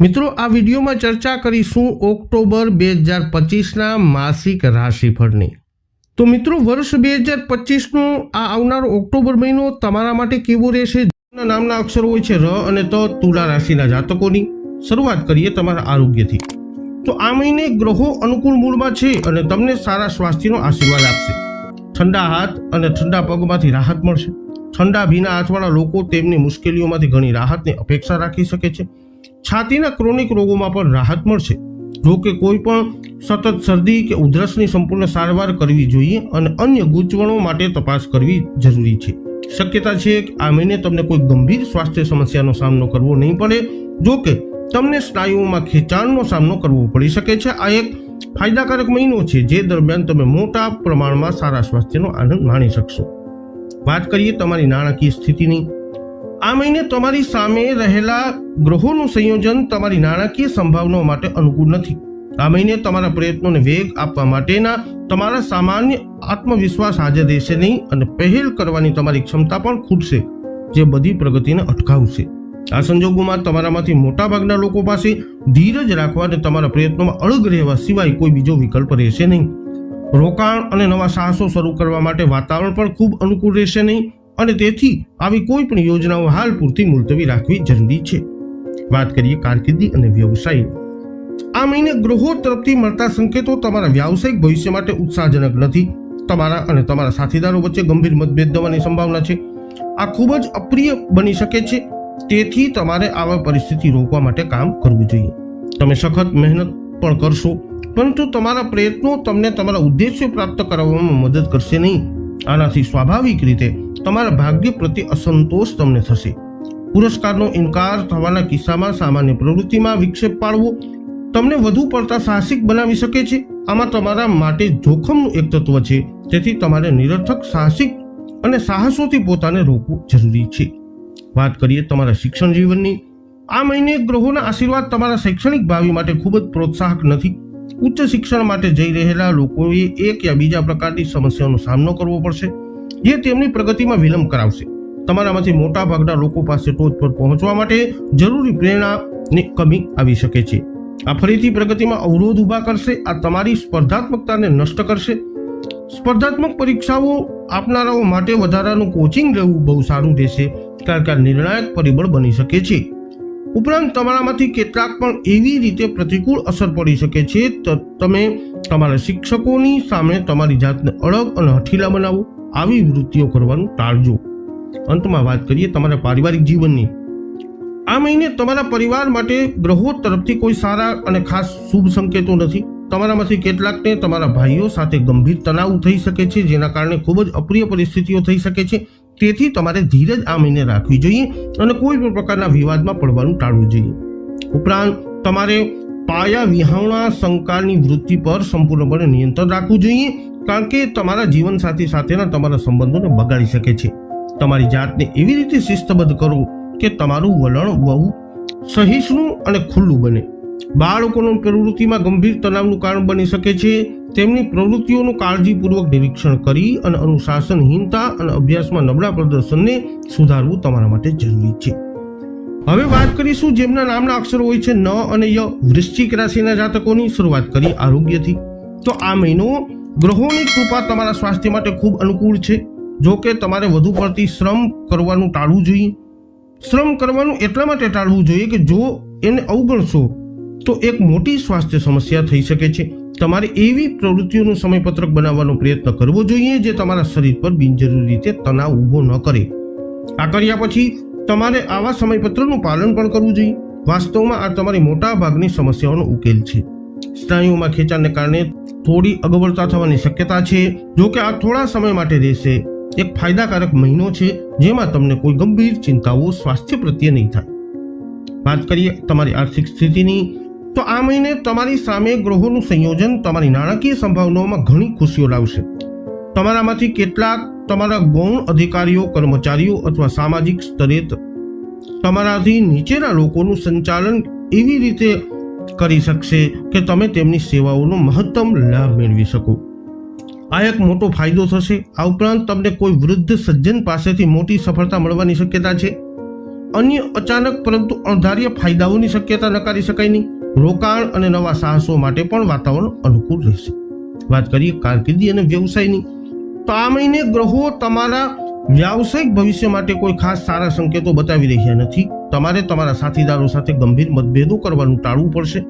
મિત્રો, આ વિડીયોમાં ચર્ચા કરીશું ઓક્ટોબર બે હજાર પચીસના માસિક રાશિફળની. તો મિત્રો, વર્ષ બે હજાર પચીસનો આ આવનારો ઓક્ટોબર મહિનો તમારા માટે કેવો રહેશે? નામના અક્ષરો હોય છે ર અને ત તુલા રાશિના જાતકોની. શરૂઆત કરીએ તમારા આરોગ્યથી. તો આ મહિને ગ્રહો અનુકૂળ મૂળમાં છે અને તમને સારા સ્વાસ્થ્યનો આશીર્વાદ આપશે. ઠંડા હાથ અને ઠંડા પગમાંથી રાહત મળશે. ઠંડા ભીના હાથવાળા લોકો તેમની મુશ્કેલીઓમાંથી ઘણી રાહતની અપેક્ષા રાખી શકે છે. છાતીના ક્રોનિક રોગોમાં પણ રાહત મળશે. જો કે કોઈ પણ સતત શરદી કે ઉધરસની સંપૂર્ણ સારવાર કરવી જોઈએ અને અન્ય ગૂંચવણો માટે તપાસ કરવી જરૂરી છે. શક્યતા છે કે આ મહિને તમને કોઈ ગંભીર સ્વાસ્થ્ય સમસ્યાનો સામનો કરવો નહીં પડે. જો કે તમને સ્નાયુઓમાં ખેંચાણનો સામનો કરવો પડી શકે છે. આ એક ફાયદાકારક મહિનો છે, જે દરમિયાન તમે મોટા પ્રમાણમાં સારા સ્વાસ્થ્યનો આનંદ માણી શકશો. વાત કરીએ તમારી નાણાકીય સ્થિતિની. આ મહિને તમારી સામે રહેલા ગ્રહોનું સંયોજન તમારી નાણાકીય સંભાવનાઓ માટે અનુકૂળ નથી. આ મહિને તમારા પ્રયત્નોને વેગ આપવા માટેના તમારા સામાન્ય આત્મવિશ્વાસ હાજર રહેશે નહીં અને પહેલ કરવાની તમારી ક્ષમતા પણ ખૂટશે, જે બધી પ્રગતિને અટકાવશે. આ સંજોગોમાં તમારામાંથી મોટાભાગના લોકો પાસે ધીરજ રાખવા અને તમારા પ્રયત્નોમાં અળગ રહેવા સિવાય કોઈ બીજો વિકલ્પ રહેશે નહીં. રોકાણ અને નવા સાહસો શરૂ કરવા માટે વાતાવરણ પણ ખૂબ અનુકૂળ રહેશે નહીં. અને તેથી આવી કોઈ પણ યોજનાઓ હાલ પૂરતી મુલતવી રાખવી જરૂરી છે. વાત કરીએ કારકિર્દી અને વ્યવસાય. આ મહિને ગ્રહો તરફથી મળતા સંકેતો તમારા વ્યાવસાયિક ભવિષ્ય માટે ઉત્સાહજનક નથી. તમારા અને તમારા સાથીદારો વચ્ચે ગંભીર મતભેદ થવાની સંભાવના છે. આ ખૂબ જ અપ્રિય બની શકે છે. તેથી તમારે આવા પરિસ્થિતિ રોકવા માટે કામ કરવું જોઈએ. તમે સખત મહેનત પણ કરશો, પરંતુ તમારા પ્રયત્નો તમને તમારા ઉદ્દેશ્યો પ્રાપ્ત કરવામાં મદદ કરશે નહીં. આનાથી સ્વાભાવિક રીતે તમારા ભાગ્ય પ્રત્યે અસંતોષ તમને થશે. પુરસ્કારનો ઇનકાર થવાના કિસ્સામાં સામાન્ય પ્રવૃત્તિમાં વિક્ષેપ પાડવો તમને વધુ પડતા સાહસિક બનાવી શકે છે. આમાં તમારા માટે જોખમનું એક તત્વ છે. તેથી તમારે નિરર્થક સાહસિક અને સાહસોથી પોતાને રોકવું જરૂરી છે. વાત કરીએ તમારા શિક્ષણ જીવનની. આ મહિને ગ્રહોના આશીર્વાદ તમારા શૈક્ષણિક ભાવિ માટે ખૂબ જ પ્રોત્સાહક નથી. ઉચ્ચ શિક્ષણ માટે જઈ રહેલા લોકોએ એક યા બીજા પ્રકારની સમસ્યાઓનો સામનો કરવો પડશે. જે તેમની પ્રગતિમાં વિલંબ કરાવશે. તમારામાંથી મોટા ભાગના લોકો પાસે ટોચ પર પહોંચવા માટે જરૂરી પ્રેરણાની કમી આવી શકે છે. આ ફરીથી પ્રગતિમાં અવરોધ ઊભા કરશે, આ તમારી સ્પર્ધાત્મકતાને નષ્ટ કરશે. સ્પર્ધાત્મક પરીક્ષાઓ આપનારાઓ માટે વધારાનું કોચિંગ લેવું બહુ સારું રહેશે, કારણ કે આ નિર્ણાયક પરિબળ બની શકે છે. ઉપરાંત તમારામાંથી કેટલાક પણ એવી રીતે પ્રતિકૂળ અસર પડી શકે છે, તો તમે તમારા શિક્ષકોની સામે તમારી જાતને અળગ અને હઠીલા બનાવો. આવી વૃત્તિઓ કરવાનું ટાળજો અંતમાં વાત કરીએ તમારા પારિવારિક જીવનની. આ મહિને તમારા પરિવાર માટે ગ્રહો તરફથી કોઈ સારા અને ખાસ શુભ સંકેતો નથી. તમારામાંથી કેટલાકને તમારા ભાઈઓ સાથે ગંભીર તણાવ થઈ શકે છે, જેના કારણે ખૂબ જ અપ્રિય પરિસ્થિતિઓ થઈ શકે છે. તેથી તમારે ધીરજ આ મહિને રાખવી જોઈએ અને કોઈ પણ પ્રકારના વિવાદમાં પડવાનું ટાળવું જોઈએ. ઉપરાંત, તમારે પાયા વિહાવણા સંકારની વૃત્તિ પર સંપૂર્ણપણે નિયંત્રણ રાખવું જોઈએ. કારણ કે તમારા જીવનસાથી સાથેના તમારા સંબંધોને બગાડી શકે છે. તમારી જાતને એવી રીતે શિસ્તબદ્ધ કરો કે તમારું વલણ બહુ સહિષ્ણુ અને ખુલ્લું બને. બાળકોની પ્રવૃત્તિમાં ગંભીર તણાવનું કારણ બની શકે છે. તેમની પ્રવૃત્તિઓનું કાળજીપૂર્વક નિરીક્ષણ કરી અને અનુશાસનહીનતા અને અભ્યાસમાં નબળા પ્રદર્શનને સુધારવું તમારા માટે જરૂરી છે. હવે વાત કરીશું જેમના નામના અક્ષરો હોય છે ન અને ય. વૃશ્ચિક રાશિના જાતકોની. શરૂઆત કરી આરોગ્યથી. તો આ મહિનો ગ્રહોની કૃપા તમારા સ્વાસ્થ્ય માટે ખૂબ અનુકૂળ છે. જો કે તમારે વધુ પડતી શ્રમ કરવાનું ટાળવું જોઈએ. શ્રમ કરવાનું એટલા માટે ટાળવું જોઈએ કે જો એને અવગણશો, તો એક મોટી સ્વાસ્થ્ય સમસ્યા થઈ શકે છે. તમારે એવી પ્રવૃત્તિઓનું સમયપત્રક બનાવવાનો પ્રયત્ન કરવો જોઈએ જે તમારા શરીર પર બિનજરૂરી રીતે તણાવ ઊભો ન કરે. આ કર્યા પછી તમારે આવા સમયપત્રનું પાલન પણ કરવું જોઈએ. વાસ્તવમાં આ તમારી મોટા ભાગની સમસ્યાઓનો ઉકેલ છે. સ્નાયુઓમાં ખેંચાણને કારણે થોડી અગવડતા થવાની શક્યતા છે. જો કે આ થોડા સમય માટે રહેશે. એક ફાયદાકારક મહિનો છે, જેમાં તમને કોઈ ગંભીર ચિંતાઓ સ્વાસ્થ્ય પ્રત્યે નહીં થાય. વાત કરીએ તમારી આર્થિક સ્થિતિની, તો આ મહિને તમારી સામે ગ્રહોનું સંયોજન તમારી નાણાકીય સંભાવનાઓમાં ઘણી ખુશીઓ લાવશે. તમારામાંથી કેટલાક તમારા ગૌણ અધિકારીઓ, કર્મચારીઓ અથવા સામાજિક સ્તરે તમારાથી નીચેના લોકોનું સંચાલન એવી રીતે કરી શકશે કે તમે તેમની સેવાઓનો મહત્તમ લાભ મેળવી શકો. આ એક મોટો ફાયદો થશે. આ ઉપરાંત તમને કોઈ વૃદ્ધ સજ્જન પાસેથી મોટી સફળતા મળવાની શક્યતા છે. અન્ય અચાનક પરંતુ અણધાર્ય ફાયદાઓની શક્યતા નકારી શકાય નહીં. રોકાણ અને નવા સાહસો માટે પણ વાતાવરણ અનુકૂળ રહેશે. વાત કરીએ કારકિર્દી અને વ્યવસાયની. તો આ મહિને ગ્રહો તમારા વ્યાવસાયિક ભવિષ્ય માટે કોઈ ખાસ સારા સંકેતો બતાવી રહ્યા નથી. તમારે તમારા સાથીદારો સાથે ગંભીર મતભેદો કરવાનું ટાળવું પડશે.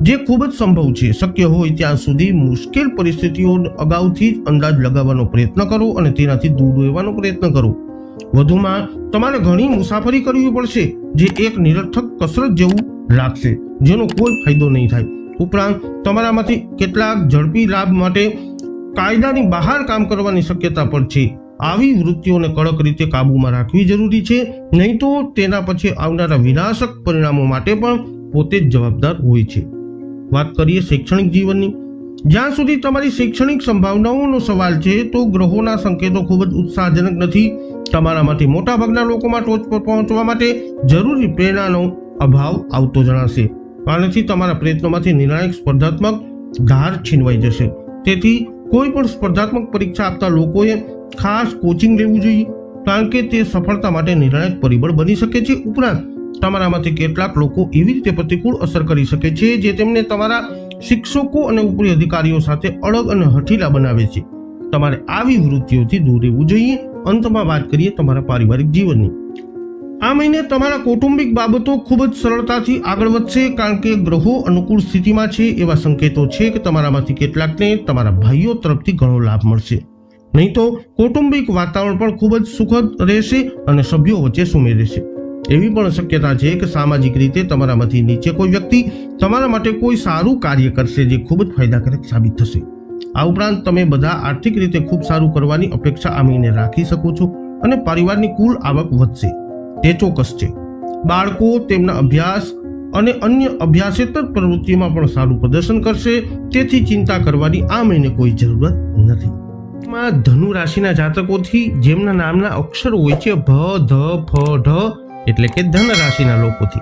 જે ખૂબ જ સંભવ છે. શક્ય હોય ત્યાં સુધી મુશ્કેલ પરિસ્થિતિઓ અગાઉથી જ અંદાજ લગાવવાનો પ્રયત્ન કરો અને તેનાથી દૂર રહેવાનો પ્રયત્ન કરો. વધુમાં, તમારે ઘણી મુસાફરી કરવી પડશે, જે એક નિરર્થક કસરત જેવું લાગશે, જેનો કોઈ ફાયદો નહીં થાય. ઉપરાંત, તમારામાંથી કેટલાક ઝડપી લાભ માટે કાયદાની બહાર કામ કરવાની શક્યતા પણ છે. આવી વૃત્તિઓને કડક રીતે કાબૂમાં રાખવી જરૂરી છે. નહીં તો તેના પછી આવનારા વિનાશક પરિણામો માટે પણ પોતે જ જવાબદાર હોય છે. વાત કરીએ શૈક્ષણિક જીવનની. જ્યાં સુધી તમારી શૈક્ષણિક સંભાવનાઓનો સવાલ છે, તો ગ્રહોના સંકેતો ખૂબ જ ઉત્સાહજનક નથી. તમારામાંથી મોટાભાગના લોકોમાં ટોચ પર પહોંચવા માટે જરૂરી પ્રેરણાનો અભાવ આવતો જણાશે. આનાથી તમારા પ્રયત્નોમાંથી નિર્ણાયક સ્પર્ધાત્મક ધાર છીનવાઈ જશે. તેથી કોઈ પણ સ્પર્ધાત્મક પરીક્ષા આપતા લોકોએ ખાસ કોચિંગ લેવું જોઈએ, કારણ કે તે સફળતા માટે નિર્ણાયક પરિબળ બની શકે છે. ઉપરાંત, તમારામાંથી કેટલાક લોકો એવી રીતે પ્રતિકૂળ અસર કરી શકે છે, જે તેમને તમારા શિક્ષકો અને ઉપરી અધિકારીઓ સાથે અડગ અને હઠીલા બનાવે છે. તમારે આવી વૃત્તિઓથી દૂર રહેવું જોઈએ. અંતમાં વાત કરીએ તમારા પારિવારિક જીવનની. આ મહિને તમારા કૌટુંબિક બાબતો ખૂબ જ સરળતાથી આગળ વધશે, કારણ કે ગ્રહો અનુકૂળ સ્થિતિમાં છે એવા સંકેતો છે કે તમારામાંથી કેટલાકને તમારા ભાઈઓ તરફથી ઘણો લાભ મળશે. નહીં તો કૌટુંબિક વાતાવરણ પણ ખૂબ જ સુખદ રહેશે અને સભ્યો વચ્ચે સુમેળ રહેશે. એવી પણ શક્યતા છે કે સામાજિક રીતે તમારામાંથી નીચે કોઈ વ્યક્તિ તમારા માટે કોઈ સારું કાર્ય કરશે જે ખૂબ જ ફાયદાકારક સાબિત થશે. આ ઉપરાંત તમે બધા આર્થિક રીતે ખૂબ સારું કરવાની અપેક્ષા આ મહિને રાખી શકો છો અને પરિવારની કુલ આવક વધશે. તે ચોક્કસ છે. બાળકો તેમના અભ્યાસ અને અન્ય અભ્યાસેતર પ્રવૃત્તિઓમાં પણ સારું પ્રદર્શન કરશે, તેથી ચિંતા કરવાની આ મહિને કોઈ જરૂરત નથી. માં ધનુ રાશિના જાતકોથી જેમના નામના અક્ષરો હોય છે ભ, ધ, ફ, ઢ, એટલે કે ધન રાશિના લોકોથી.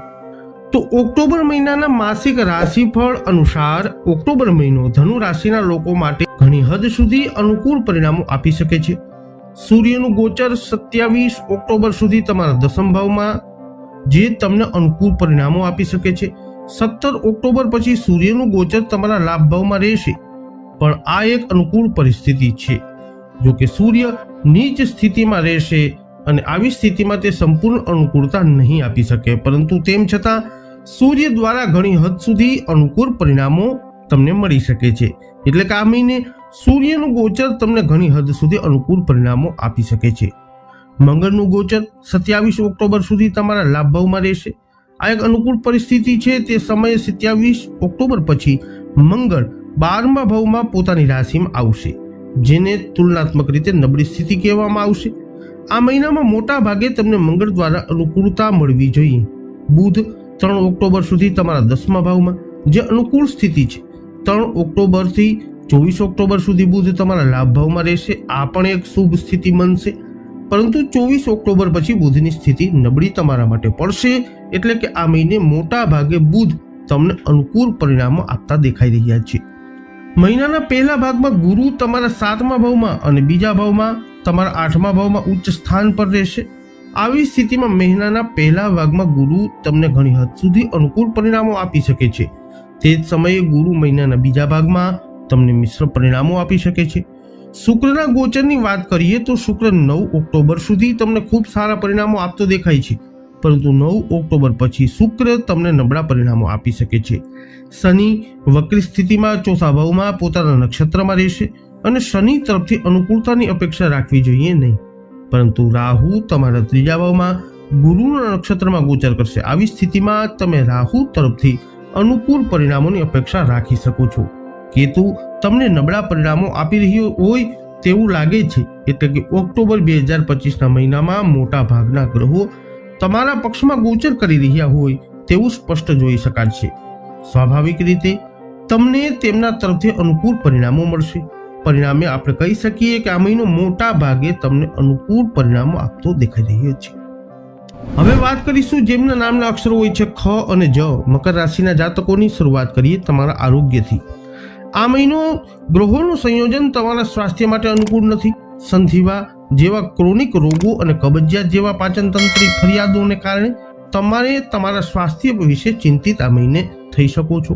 તો ઓક્ટોબર મહિનાના માસિક રાશિફળ અનુસાર ઓક્ટોબર મહિનો ધનુ રાશિના લોકો માટે ઘણી હદ સુધી અનુકૂળ પરિણામો આપી શકે છે. સૂર્યનું ગોચર સત્યાવીસ ઓક્ટોબર સુધી તમારા દસમ ભાવમાં જે તમને અનુકૂળ પરિણામો આપી શકે છે. સત્તર ઓક્ટોબર પછી સૂર્યનું ગોચર તમારા લાભ ભાવમાં રહેશે. પણ આ એક અનુકૂળ પરિસ્થિતિ છે. જો કે સૂર્ય નીચ સ્થિતિમાં રહેશે અને આવી સ્થિતિમાં તે સંપૂર્ણ અનુકૂળતા નહીં આપી શકે. પરંતુ તેમ છતાં સૂર્ય દ્વારા ઘણી હદ સુધી અનુકૂળ પરિણામો તમને મળી શકે છે. એટલે કે આ મહિને સૂર્યનું ગોચર તમને ઘણી હદ સુધી અનુકૂળ પરિણામો આપી શકે છે. મંગળનું ગોચર સત્યાવીસ ઓક્ટોબર સુધી તમારા લાભ ભાવમાં રહેશે. આ એક અનુકૂળ પરિસ્થિતિ છે, તે સમયે સત્યાવીસ ઓક્ટોબર પછી મંગળ બારમા ભાવમાં પોતાની રાશિમાં આવશે, જેને તુલનાત્મક રીતે નબળી સ્થિતિ કહેવામાં આવશે. આ મહિનામાં મોટા ભાગે તમને મંગળ દ્વારા અનુકૂળતા મળવી જોઈએ. બુધ ત્રણ ઓક્ટોબર સુધી તમારા દસમા ભાવમાં, જે અનુકૂળ સ્થિતિ છે ત્રણ ઓક્ટોબરથી ચોવીસ ઓક્ટોબર સુધી બુધ તમારા લાભ ભાવમાં રહેશે. આ પણ એક શુભ સ્થિતિ બનશે. પરંતુ ચોવીસ ઓક્ટોબર પછી બુધની સ્થિતિ નબળી તમારા માટે પડશે. એટલે કે આ મહિને મોટા ભાગે બુધ તમને અનુકૂળ પરિણામો આપતા દેખાઈ રહ્યા છે. મહિનાના પહેલા ભાગમાં ગુરુ તમારા સાતમા ભાવમાં અને બીજા ભાવમાં તમારા આઠમા ભાવમાં ઉચ્ચ સ્થાન પર રહેશે. આવી સ્થિતિમાં મહિનાના પહેલા ભાગમાં ગુરુ તમને ઘણી હદ સુધી અનુકૂળ પરિણામો આપી શકે છે. તે જ સમયે ગુરુ મહિનાના બીજા ભાગમાં તમને મિશ્ર પરિણામો આપી શકે છે. શુક્રના ગોચરની વાત કરીએ તો શુક્ર નવ ઓક્ટોબર સુધી તમને ખૂબ સારા પરિણામો આપતો દેખાય છે. પરંતુ નવ ઓક્ટોબર પછી શુક્ર તમને નબળા પરિણામો આપી શકે છે. શનિ વક્રી સ્થિતિમાં ચોથા ભાવમાં પોતાના નક્ષત્રમાં રહેશે અને શનિ તરફથી અનુકૂળતાની અપેક્ષા રાખવી જોઈએ નહીં. પરંતુ રાહુ તમારા ત્રીજા ભાવમાં ગુરુના નક્ષત્રમાં ગોચર કરશે. આવી સ્થિતિમાં તમે રાહુ તરફથી અનુકૂળ પરિણામોની અપેક્ષા રાખી શકો છો. કેતુ, તમને નબળા પરિણામો આપી રહ્યો હોય તેવું લાગે છે, એટલે કે ઓક્ટોબર બે હજાર પચીસના મહિનામાં મોટા ભાગના ગ્રહો તમારા પક્ષમાં ગોચર કરી રહ્યા હોય તેવું સ્પષ્ટ જોઈ શકાય છે. સ્વાભાવિક રીતે, તમને તેમના તરફથી અનુકૂળ પરિણામો મળશે. પરિણામે આપણે કહી શકીએ કે આ મહિનો મોટા ભાગે તમને અનુકૂળ પરિણામો આપતો દેખાઈ રહ્યો છે. હવે વાત કરીશું જેમના નામના અક્ષરો હોય છે ખ અને જ. મકર રાશિના જાતકોની શરૂઆત કરીએ તમારા આરોગ્યથી. આ મહિનો ગ્રહોનું સંયોજન તમારા સ્વાસ્થ્ય માટે અનુકૂળ નથી. સંધિવા જેવા ક્રોનિક રોગો અને કબજિયાત જેવા પાચનતંત્રી ફરિયાદોને કારણે તમારે તમારા સ્વાસ્થ્ય વિશે ચિંતિત આ મહિને થઈ શકો છો.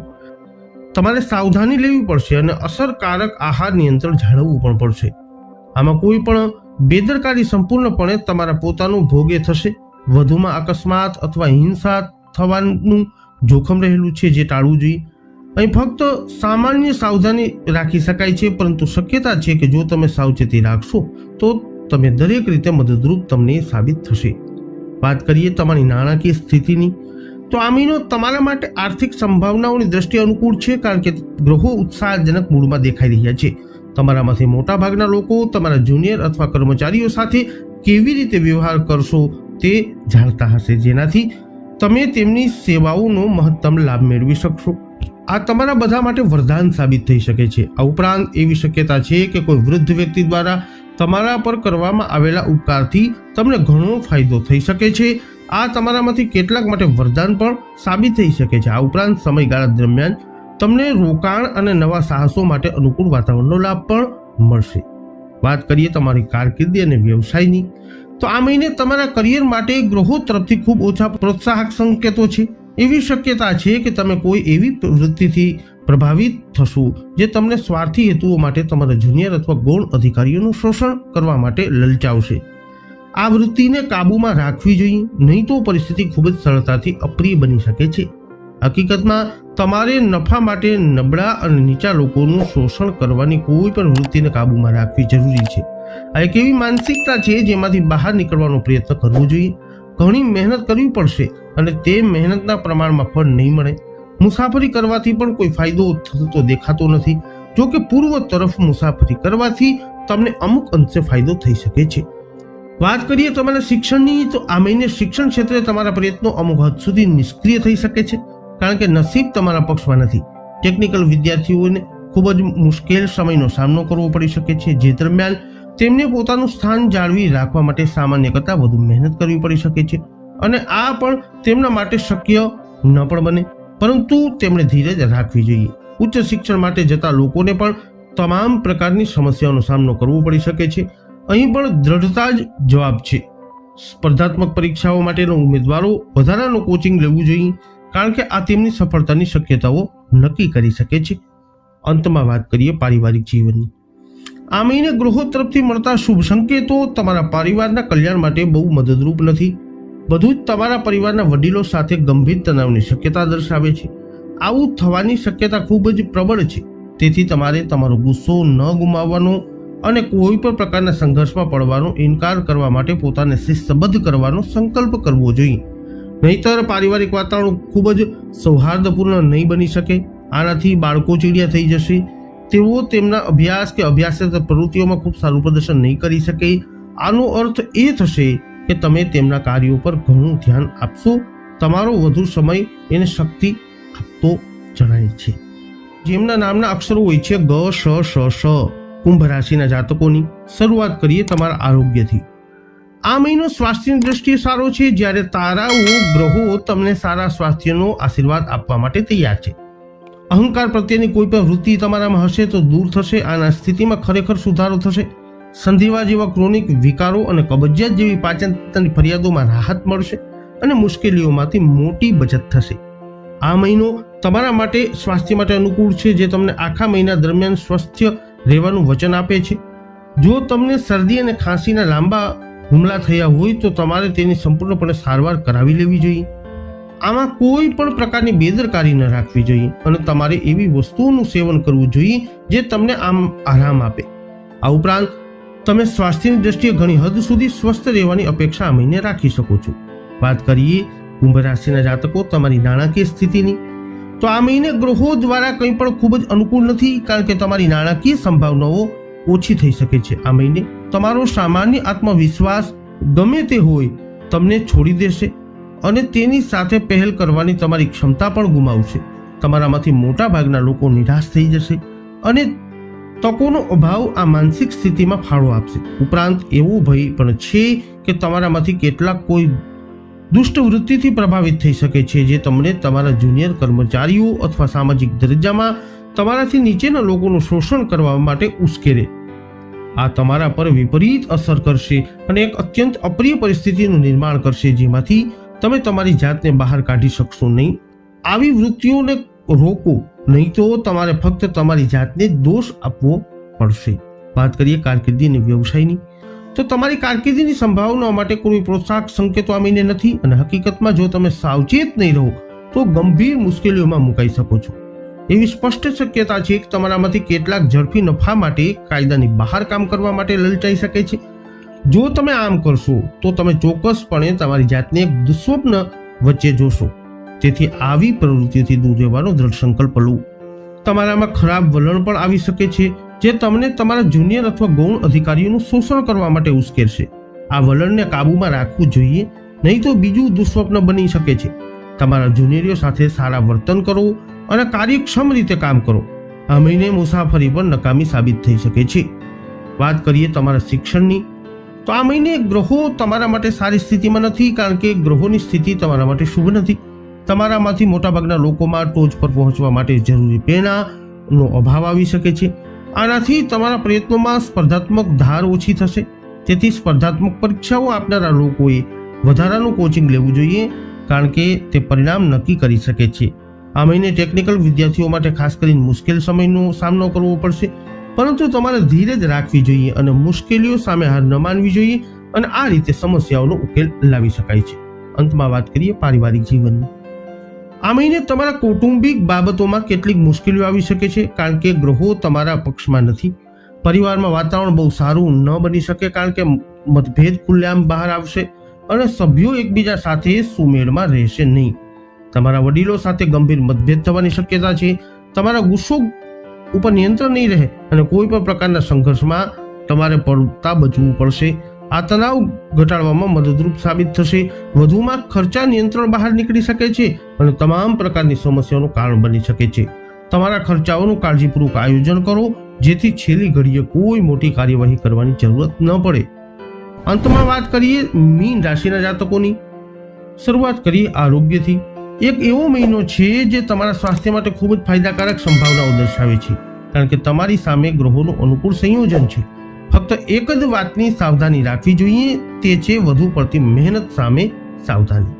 તમારે સાવધાની લેવી પડશે અને અસરકારક આહાર નિયંત્રણ જાળવવું પણ પડશે. આમાં કોઈ પણ બેદરકારી સંપૂર્ણપણે તમારા પોતાનું ભોગે થશે. વધુમાં અકસ્માત અથવા હિંસા થવાનું જોખમ રહેલું છે જે ટાળવું જોઈએ. અહીં ફક્ત સામાન્ય સાવધાની રાખી શકાય છે, પરંતુ શક્યતા છે કે જો તમે સાવચેતી રાખશો, તો તમે દરેક રીતે મદદરૂપ તમને સાબિત થશે. વાત કરીએ તમારી નાણાકીય સ્થિતિની, તો આમીનો તમારા માટે આર્થિક સંભાવનાઓની દ્રષ્ટિએ અનુકૂળ છે, કારણ કે ગ્રહો ઉત્સાહજનક મૂળમાં દેખાઈ રહ્યા છે. તમારામાંથી મોટાભાગના લોકો તમારા જુનિયર અથવા કર્મચારીઓ સાથે કેવી રીતે વ્યવહાર કરશો તે જાણતા હશે જેનાથી તમે તેમની સેવાઓનો મહત્તમ લાભ મેળવી શકશો. આ તમારા બધા માટે વરદાન સાબિત થઈ શકે છે. આ ઉપરાંત એવી શક્યતા છે કે કોઈ વૃદ્ધ વ્યક્તિ દ્વારા તમારા પર કરવામાં આવેલા ઉપકારથી તમને ઘણો ફાયદો થઈ શકે છે. આ તમારામાંથી કેટલાક માટે વરદાન પણ સાબિત થઈ શકે છે. આ ઉપરાંત સમયગાળા દરમિયાન તમને રોકાણ અને નવા સાહસો માટે અનુકૂળ વાતાવરણનો લાભ પણ મળશે. વાત કરીએ તમારી કારકિર્દી અને વ્યવસાયની. તો આ મહિને તમારા કરિયર માટે ગ્રહો તરફથી ખૂબ ઓછા પ્રોત્સાહક સંકેતો છે. એવી શક્યતા છે કે તમે કોઈ એવી વૃત્તિથી પ્રભાવિત થશો જે તમને સ્વાર્થી હેતુઓ માટે તમારા જુનિયર અથવા ગૌણ અધિકારીઓનું શોષણ કરવા માટે લલચાવશે. આ વૃત્તિને કાબૂમાં રાખવી જોઈએ, નહીં તો પરિસ્થિતિ ખૂબ જ સરળતાથી અપ્રિય બની શકે છે. હકીકતમાં, તમારે નફા માટે નબળા અને નીચા લોકોનું શોષણ કરવાની કોઈ પણ વૃત્તિને કાબૂમાં રાખવી જરૂરી છે. આ એક એવી માનસિકતા છે જેમાંથી બહાર નીકળવાનો પ્રયત્ન કરવો જોઈએ. ઘણી મહેનત કરવી પડશે અને તે મહેનતના પ્રમાણમાં ફળ નહીં મળે. મુસાફરી કરવાથી પણ કોઈ ફાયદો થતો દેખાતો નથી. જો કે પૂર્વ તરફ મુસાફરી કરવાથી તમને અમુક અંશે ફાયદો થઈ શકે છે. વાત કરીએ તમારા શિક્ષણની, તો આ મહિને શિક્ષણ ક્ષેત્રે તમારા પ્રયત્નો અમુક હદ સુધી નિષ્ક્રિય થઈ શકે છે. કારણ કે નસીબ તમારા પક્ષમાં નથી. ટેકનિકલ વિદ્યાર્થીઓને ખૂબ જ મુશ્કેલ સમયનો સામનો કરવો પડી શકે છે. જે દરમિયાન તેમને પોતાનું સ્થાન જાળવી રાખવા માટે સામાન્ય કરતાં વધુ મહેનત કરવી પડી શકે છે. અને આ પણ તેમના માટે શક્ય ન પણ બને. પરંતુ તેમણે ધીરજ રાખવી જોઈએ. ઉચ્ચ શિક્ષણ માટે જતા લોકોને પણ તમામ પ્રકારની સમસ્યાઓનો સામનો કરવો પડી શકે છે. અહીં પણ દ્રઢતા જ જવાબ છે. સ્પર્ધાત્મક પરીક્ષાઓ માટેના ઉમેદવારો વધારાનું કોચિંગ લેવું જોઈએ, કારણ કે આ તેમની સફળતાની શક્યતાઓ નક્કી કરી શકે છે. અંતમાં વાત કરીએ પારિવારિક જીવનની. આ મહિને ગૃહો તરફથી મળતા શુભ સંકેતો તમારા પરિવારના કલ્યાણ માટે બહુ મદદરૂપ નથી. બધું જ તમારા પરિવારના વડીલો સાથે ગંભીર તણાવની શક્યતા દર્શાવે છે. આવું થવાની શક્યતા ખૂબ જ પ્રબળ છે. તેથી તમારે તમારો ગુસ્સો ન ગુમાવવાનો અને કોઈ પણ પ્રકારના સંઘર્ષમાં પડવાનો ઇનકાર કરવા માટે પોતાને શિસ્તબદ્ધ કરવાનો સંકલ્પ કરવો જોઈએ. નહીતર પારિવારિક વાતાવરણ ખૂબ જ સૌહાર્દપૂર્ણ નહીં બની શકે. આનાથી બાળકો ચીડિયા થઈ જશે. તેઓ તેમના અભ્યાસ કે અભ્યાસેતર પ્રવૃત્તિઓમાં ખૂબ સારું પ્રદર્શન નહીં કરી શકે. આનો અર્થ એ થશે કે તમે તેમના કાર્યો પર ઘણું ધ્યાન આપશો. તમારો વધુ સમય એને શક્તિ આપતો જણાય છે. જેમના નામના અક્ષરો હોય છે ગ, શ શ શ, કુંભ રાશિના જાતકોની. શરૂઆત કરીએ તમારા આરોગ્યથી. આ મહિનો સ્વાસ્થ્યની દ્રષ્ટિએ સારો છે, જ્યારે તારાઓ, ગ્રહો તમને સારા સ્વાસ્થ્યનો આશીર્વાદ આપવા માટે તૈયાર છે. અહંકાર પ્રત્યેની કોઈ પણ વૃત્તિ તમારામાં હશે તો દૂર થશે, આના સ્થિતિમાં ખરેખર સુધારો થશે. સંધિવા જેવા ક્રોનિક વિકારો અને કબજિયાત જેવી પાચનતંત્રની ફરિયાદોમાં રાહત મળશે અને મુશ્કેલીઓમાંથી મોટી બચત થશે. આ મહિનો તમારા માટે સ્વાસ્થ્ય માટે અનુકૂળ છે, જે તમને આખા મહિના દરમિયાન સ્વસ્થ રહેવાનું વચન આપે છે. જો તમને શરદી અને ખાંસીના લાંબા હુમલા થયા હોય તો તમારે તેની સંપૂર્ણપણે સારવાર કરાવી લેવી જોઈએ. આમાં કોઈ પણ પ્રકારની બેદરકારી ન રાખવી જોઈએ અને તમારે એવી વસ્તુઓનું સેવન કરવું જોઈએ જે તમને આમ આરામ આપે. આ ઉપરાંત, તમે સ્વાસ્થ્યની દ્રષ્ટિએ ઘણી હદ સુધી સ્વસ્થ રહેવાની અપેક્ષા મહિને રાખી શકો છો. વાત કરીએ કુંભ રાશિના જાતકો તમારી નાણાકીય સ્થિતિની. તો આ મહિને ગ્રહો દ્વારા કંઈ પણ ખૂબ જ અનુકૂળ નથી કારણ કે તમારી નાણાકીય સંભાવનાઓ ઓછી થઈ શકે છે. આ મહિને તમારો સામાન્ય આત્મવિશ્વાસ ગમે તે હોય, તમને છોડી દેશે. અને તેની સાથે પહેલ કરવાની તમારી ક્ષમતા પણ ગુમાવશે. તમારામાંથી મોટાભાગના લોકો નિરાશ થઈ જશે અને તકોનો અભાવ આ માનસિક સ્થિતિમાં ફાળો આપશે. ઉપરાંત એવો ભય પણ છે કે તમારામાંથી કેટલાક કોઈ દુષ્ટ વૃત્તિથી પ્રભાવિત થઈ શકે છે જે તમને તમારા જુનિયર કર્મચારીઓ અથવા સામાજિક દરજ્જામાં તમારાથી નીચેના લોકોનું શોષણ કરવા માટે ઉશ્કેરે. આ તમારા પર વિપરીત અસર કરશે અને એક અત્યંત અપ્રિય પરિસ્થિતિનું નિર્માણ કરશે જેમાંથી તમે તમારી જાતને બહાર કાઢી શકશો નહીં. આવી વૃત્તિઓને રોકો, નહીં તો તમારે ફક્ત તમારી જાતને દોષ આપવો પડશે. વાત કરીએ કારકિર્દી અને વ્યવસાયની. તો તમારી કારકિર્દીની સંભાવનાઓ માટે કોઈ પ્રોત્સાહક સંકેતો આ નથી અને હકીકતમાં જો તમે સાવચેત નહીં રહો, તો ગંભીર મુશ્કેલીઓમાં મુકાઈ શકો છો. એવી સ્પષ્ટ શક્યતા છે કે તમારામાંથી કેટલાક ઝડપી નફા માટે કાયદાની બહાર કામ કરવા માટે લલચાઈ શકે છે. જો તમે આમ કરશો, તો તમે ચોક્કસપણે તમારી જાતને એક દુસ્વપ્ન વચ્ચે જોશો. તેથી આવી પ્રવૃત્તિથી દૂર રહેવાનો દ્રઢ સંકલ્પ લો. તમારામાં ખરાબ વલણ પણ આવી શકે છે, જે તમને તમારા જુનિયર અથવા ગૌણ અધિકારીઓનું શોષણ કરવા માટે ઉશ્કેરશે આ વલણને કાબૂમાં રાખવું જોઈએ, નહીં તો બીજું દુસ્વપ્ન બની શકે છે. તમારા જુનિયરો સાથે સારા વર્તન કરો અને કાર્યક્ષમ રીતે કામ કરો. આ મહિને મુસાફરી પણ નકામી સાબિત થઈ શકે છે. વાત કરીએ તમારા શિક્ષણની. તો આ મહિને ગ્રહો તમારા માટે સારી સ્થિતિમાં નથી, કારણ કે ગ્રહોની સ્થિતિ તમારા માટે શુભ નથી. તમારામાંથી મોટાભાગના લોકોમાં ટોચ પર પહોંચવા માટે જરૂરી પ્રેરણાનો અભાવ આવી શકે છે. આનાથી તમારા પ્રયત્નોમાં સ્પર્ધાત્મક ધાર ઓછી થશે. તેથી સ્પર્ધાત્મક પરીક્ષાઓ આપનારા લોકોએ વધારાનું કોચિંગ લેવું જોઈએ, કારણ કે તે પરિણામ નક્કી કરી શકે છે. આ મહિને ટેકનિકલ વિદ્યાર્થીઓ માટે ખાસ કરીને મુશ્કેલ સમયનો સામનો કરવો પડશે. પરંતુ તમારે ધીરજ રાખવી જોઈએ અને મુશ્કેલીઓ સામે હાર ન માનવી જોઈએ અને આ રીતે સમસ્યાઓનો ઉકેલ લાવી શકાય છે. અંતમાં વાત કરીએ પારિવારિક જીવનની. આ મહિને તમારા કૌટુંબિક બાબતોમાં કેટલીક મુશ્કેલીઓ આવી શકે છે, કારણ કે ગ્રહો તમારા પક્ષમાં નથી. પરિવારમાં વાતાવરણ બહુ સારું ન બની શકે, કારણ કે મતભેદ ખુલ્લેઆમ બહાર આવશે અને સભ્યો એકબીજા સાથે સુમેળમાં રહેશે નહીં. તમારા વડીલો સાથે ગંભીર મતભેદ થવાની શક્યતા છે. તમારા ગુસ્સો ઉપર નિયંત્રણ નહીં રહે અને કોઈ પણ પ્રકારના સંઘર્ષમાં તમારે પડતા બચવું પડશે. આ તણાવ ઘટાડવામાં મદદરૂપ સાબિત થશે. વધુમાં ખર્ચા નિયંત્રણ બહાર નીકળી શકે છે અને તમામ પ્રકારની સમસ્યાઓનું કારણ બની શકે છે. તમારા ખર્ચાઓનું કાળજીપૂર્વક આયોજન કરો, જેથી છેલ્લી ઘડીએ કોઈ મોટી કાર્યવાહી કરવાની જરૂરત ન પડે. અંતમાં વાત કરીએ મીન રાશિના જાતકોની. શરૂઆત કરીએ આરોગ્યથી. એક એવો મહિનો છે જે તમારા સ્વાસ્થ્ય માટે ખૂબ જ ફાયદાકારક સંભાવનાઓ દર્શાવે છે. કારણ કે તમારી સામે ગ્રહોનું અનુકૂળ સંયોજન છે. ફક્ત એક જ વાતની સાવધાની રાખવી જોઈએ, તે છે વધુ પડતી મહેનત સામે સાવધાની.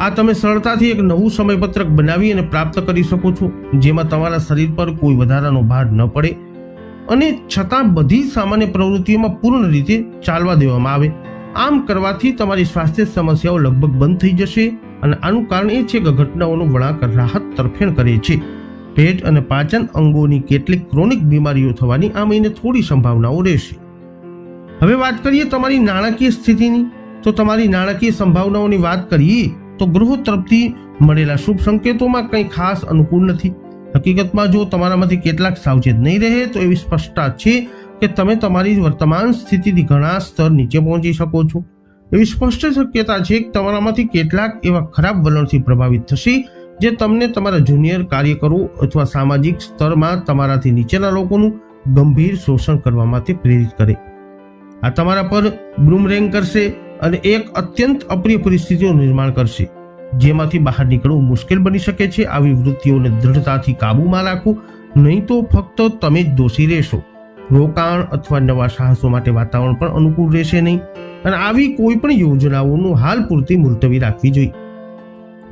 આ તમે સરળતાથી એક નવું સમયપત્રક બનાવી અને પ્રાપ્ત કરી શકો છો, જેમાં તમારા શરીર પર કોઈ વધારાનો ભાર ન પડે અને છતાં બધી સામાન્ય પ્રવૃત્તિઓમાં પૂર્ણ રીતે ચાલવા દેવામાં આવે. આમ કરવાથી તમારી સ્વાસ્થ્ય સમસ્યાઓ લગભગ બંધ થઈ જશે અને આનું કારણ એ છે કે ઘટનાઓનો વળાંક રાહત તરફેણ કરે છે. પેટ અને પાચન અંગોની કેટલીક ક્રોનિક બીમારીઓ થવાની આ મહિને થોડી સંભાવનાઓ રહેશે. હવે વાત કરીએ તમારી નાણાકીય સ્થિતિની. તો તમારી નાણાકીય સંભાવનાઓની વાત કરીએ, તો ગ્રહો તરફથી મળેલા શુભ સંકેતોમાં કંઈ ખાસ અનુકૂળ નથી. હકીકતમાં જો તમારામાંથી કેટલાક સાવચેત નહીં રહે, તો એવી સ્પષ્ટતા છે કે તમે તમારી વર્તમાન સ્થિતિથી ઘણા સ્તર નીચે પહોંચી શકો છો. એવી સ્પષ્ટ શક્યતા છે કે તમારામાંથી કેટલાક એવા ખરાબ વલણથી પ્રભાવિત થશે, જે તમને તમારા જુનિયર કાર્યકરો અથવા સામાજિક સ્તરમાં તમારાથી નીચેના લોકોનું ગંભીર શોષણ કરવા માટે પ્રેરિત કરે. આ તમારા પર બ્રૂમરેંગ કરશે અને એક અત્યંત અપ્રિય પરિસ્થિતિનું નિર્માણ કરશે, જેમાંથી બહાર નીકળવું મુશ્કેલ બની શકે છે. આવી વૃત્તિઓને દ્રઢતાથી કાબૂમાં રાખો, નહીં તો ફક્ત તમે જ દોષી રહેશો. રોકાણ અથવા નવા સાહસો માટે વાતાવરણ પણ અનુકૂળ રહેશે નહીં. અને આવી કોઈ પણ યોજનાઓનું હાલ પૂરતી મુલતવી રાખવી જોઈએ.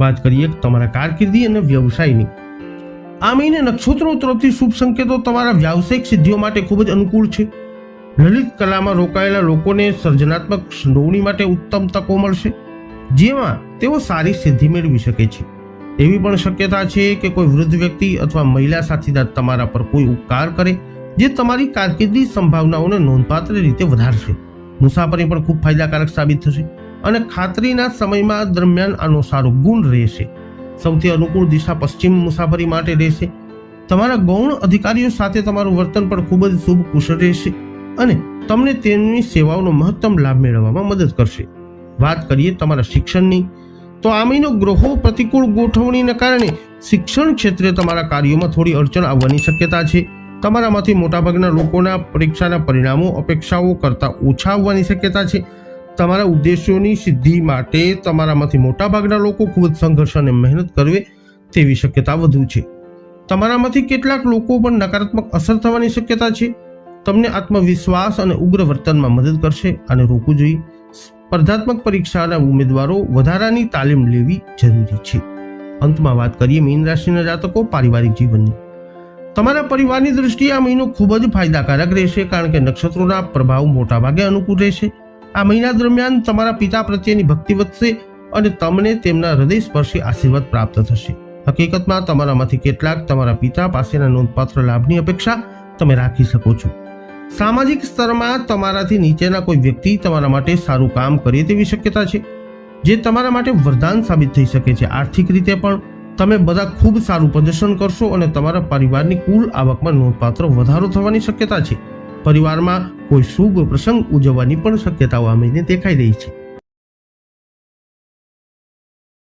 વાત કરીએ તમારા કારકિર્દી અને વ્યવસાયની. આ મહિને નક્ષત્રો તરફથી શુભ સંકેતો તમારા વ્યાવસાયિક સિદ્ધિઓ માટે ખૂબ જ અનુકૂળ છે. લલિત કલામાં રોકાયેલા લોકોને સર્જનાત્મક સંડોવણી માટે ઉત્તમ તકો મળશે, જેમાં તેઓ સારી સિદ્ધિ મેળવી શકે છે. એવી પણ શક્યતા છે કે કોઈ વૃદ્ધ વ્યક્તિ અથવા મહિલા સાથીદાર તમારા પર કોઈ ઉપકાર કરે, જે તમારી કારકિર્દી સંભાવનાઓને નોંધપાત્ર રીતે વધારશે. મુસાફરી પણ ખૂબ ફાયદાકારક સાબિત થશે અને ખાતરીના સમયમાં દરમિયાન આનો સારો ગુણ રહેશે. સૌથી અનુકૂળ દિશા પશ્ચિમ મુસાફરી માટે રહેશે. તમારા ગૌણ અધિકારીઓ સાથે તમારું વર્તન પણ ખૂબ જ શુભ કુશળ રહેશે અને તમને તેમની સેવાઓનો મહત્તમ લાભ મેળવવામાં મદદ કરશે. વાત કરીએ તમારા શિક્ષણની, તો આ ગ્રહો પ્રતિકૂળ ગોઠવણીને કારણે શિક્ષણ ક્ષેત્રે તમારા કાર્યોમાં થોડી અડચણ આવવાની શક્યતા છે. તમારામાંથી મોટાભાગના લોકોના પરીક્ષાના પરિણામો, અપેક્ષાઓ કરતાં ઓછા આવવાની શક્યતા છે. તમારા ઉદ્દેશોની સિદ્ધિ માટે તમારામાંથી મોટાભાગના લોકો ખૂબ જ સંઘર્ષ અને મહેનત કરવે તેવી શક્યતા વધુ છે. તમારામાંથી કેટલાક લોકો પણ નકારાત્મક અસર થવાની શક્યતા છે. તમને આત્મવિશ્વાસ અને ઉગ્ર વર્તનમાં મદદ કરશે અને રોકવું જોઈએ. સ્પર્ધાત્મક પરીક્ષાના ઉમેદવારો વધારાની તાલીમ લેવી જરૂરી છે. અંતમાં વાત કરીએ મીન રાશિના જાતકો પારિવારિક જીવનની. તમારા પરિવારની દૃષ્ટિએ આ મહિનો ખૂબ જ ફાયદાકારક રહેશે કારણ કે નક્ષત્રોના પ્રભાવ મોટાભાગે અનુકૂળ રહેશે. આ મહિના દરમિયાન તમારા પિતા પ્રત્યેની ભક્તિ વધશે અને તમને તેમના હૃદયસ્પર્શી આશીર્વાદ પ્રાપ્ત થશે. હકીકતમાં તમારામાંથી કેટલાક તમારા પિતા પાસેના નોંધપાત્ર લાભની અપેક્ષા તમે રાખી શકો છો. સામાજિક સ્તરમાં તમારાથી નીચેના કોઈ વ્યક્તિ તમારા માટે સારું કામ કરે તેવી શક્યતા છે, જે તમારા માટે વરદાન સાબિત થઈ શકે છે. આર્થિક રીતે પણ તમે બધા ખૂબ સારું પ્રદર્શન કરશો અને તમારા પરિવારની કુલ આવકમાં નોંધપાત્ર વધારો થવાની શક્યતા છે. પરિવારમાં કોઈ શુભ પ્રસંગ ઉજવવાની પણ શક્યતાઓ મહિને દેખાઈ રહી છે.